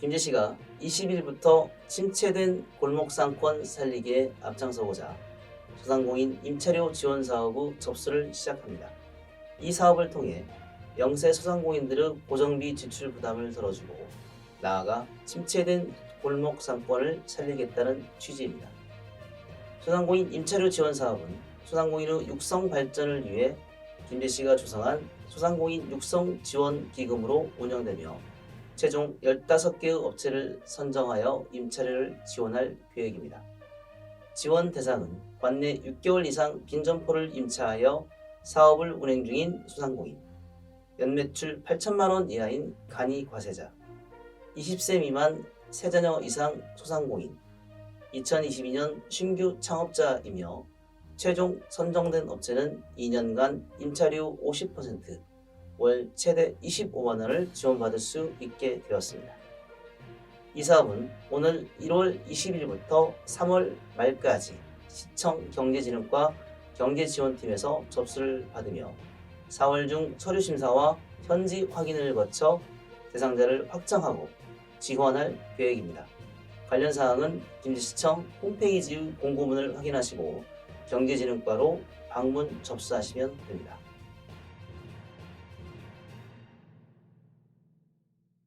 김제시가 20일부터 침체된 골목 상권 살리기에 앞장서고자 소상공인 임차료 지원 사업의 접수를 시작합니다. 이 사업을 통해 영세 소상공인들의 고정비 지출 부담을 덜어주고 나아가 침체된 골목 상권을 살리겠다는 취지입니다. 소상공인 임차료 지원 사업은 소상공인의 육성 발전을 위해 김제시가 조성한 소상공인 육성 지원 기금으로 운영되며 최종 15개의 업체를 선정하여 임차료를 지원할 계획입니다. 지원 대상은 관내 6개월 이상 빈점포를 임차하여 사업을 운행 중인 소상공인, 연매출 8천만 원 이하인 간이 과세자, 20세 미만 세자녀 이상 소상공인, 2022년 신규 창업자이며 최종 선정된 업체는 2년간 임차료 50%, 월 최대 25만 원을 지원받을 수 있게 되었습니다. 이 사업은 오늘 1월 20일부터 3월 말까지 시청 경제진흥과 경제지원팀에서 접수를 받으며 4월 중 서류 심사와 현지 확인을 거쳐 대상자를 확정하고 지원할 계획입니다. 관련 사항은 김제시청 홈페이지 공고문을 확인하시고 경제진흥과로 방문 접수하시면 됩니다.